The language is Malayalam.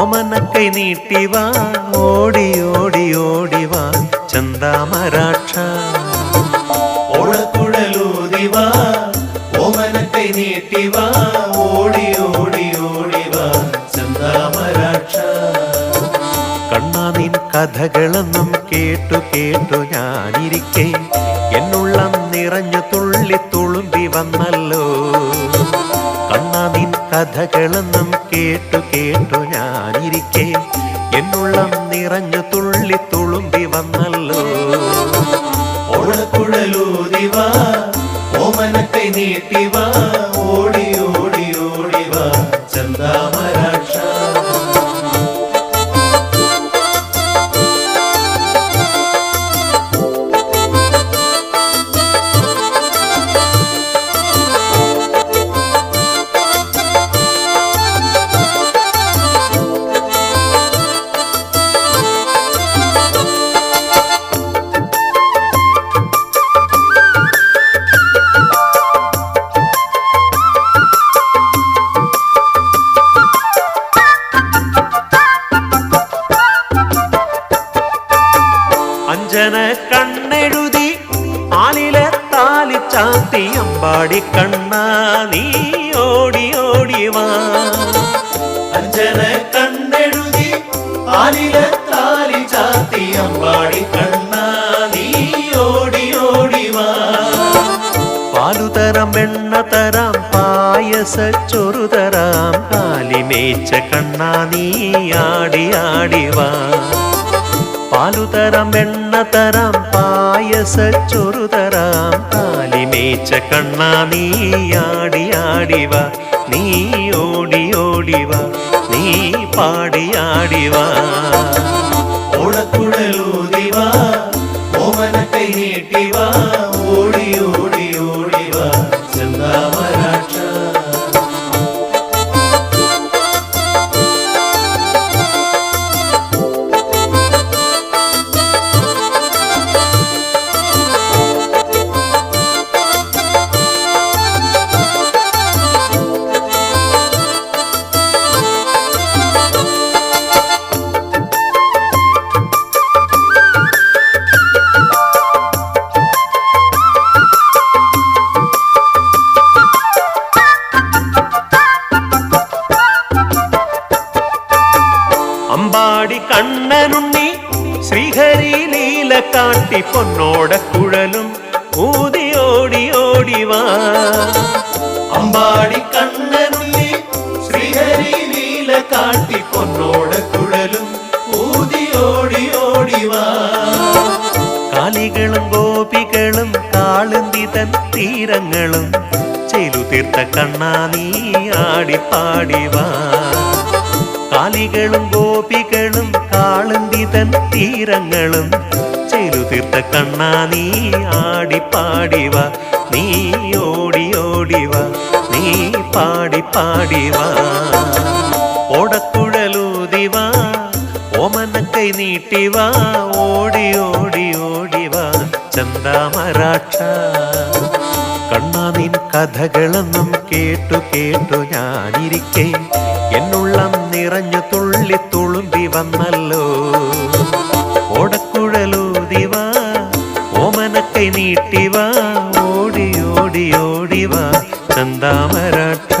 ഓമനക്കൈ നീട്ടിവാ ഓടി ഓടി ഓടിവാ ചന്താമരാക്ഷ ഓളക്കുഴലൂതിവാ ഓമനക്കൈ നീട്ടിവാ ഓടി ഓടി ഓടിവാ ചന്താമരാക്ഷ കണ്ണാ നിൻ കഥകളൊന്നും കേട്ടു കേട്ടു ഞാനിരിക്കെ. എന്നുള്ള നിറഞ്ഞു തുള്ളി തുളുമ്പി കഥകളൊന്നും കേട്ടു കേട്ടു ഞാനിരിക്കെ. എന്നുള്ളം നിറഞ്ഞു തുള്ളി തുളുമ്പി വന്നല്ലോ. ഓളക്കുഴലൂതിവാ ഓമനത്തെ നീട്ടിവാ അമ്പാടി കണ്ണാ നീ ഓടി ഓടി വാ. അഞ്ജന കണ്ണെഴുതി ആലിലെ താലി ചാത്തി അമ്പാടി കണ്ണാ നീ ഓടി ഓടി വാ. പാലു തരാം വെണ്ണ തരാം പായസ ചൊറു തരാം കാലിമേച്ച കണ്ണാ നീ ആടി ആടി വാ. പാലു തരാം വെണ്ണ തരാം പായസ ചൊറു തരാം കാലിമേച്ച കണ്ണാ നീ ആടി ആടി വാ. നീ ഓടി ഓടി വാ. നീ പാടി ആടി അമ്പാടി കണ്ണനുണ്ണി ശ്രീഹരി ലീല കാട്ടി പൊന്നോട കുഴലും ഊതി ഓടി ഓടി വാ. അമ്പാടി കണ്ണനുണ്ണി ശ്രീഹരി ലീല കാട്ടി പൊന്നോട കുഴലും ഊതി ഓടി ഓടിവാ കാലികളും ഗോപികളും കാളുന്തി തൻ തീരങ്ങളും ചെയ്തു തീർത്ത കണ്ണാ നീ ആടി പാടി വാ. കാലികളും കാളുന്തി തീരങ്ങളും ചെയ്തു തീർത്ത കണ്ണാ നീ ആടി പാടി വാ നീ ഓടി ഓടിവ നീ പാടി പാടി വാ ഓടക്കുഴലൂതിവാ. ഓമനക്കൈ നീട്ടിവ. ഓടി ഓടി ഓടിവ. ചന്താമരാക്ഷ കണ്ണാ നിൻ കഥകളെന്നും കേട്ടു കേട്ടു ഞാനിരിക്കേ. എന്നുള്ളം നിറഞ്ഞു തുള്ളി തുളുമ്പി വന്നല്ലോ. നീട്ടിവാ ഓടി ഓടി ഓടിവാ ചന്താമരാക്ഷ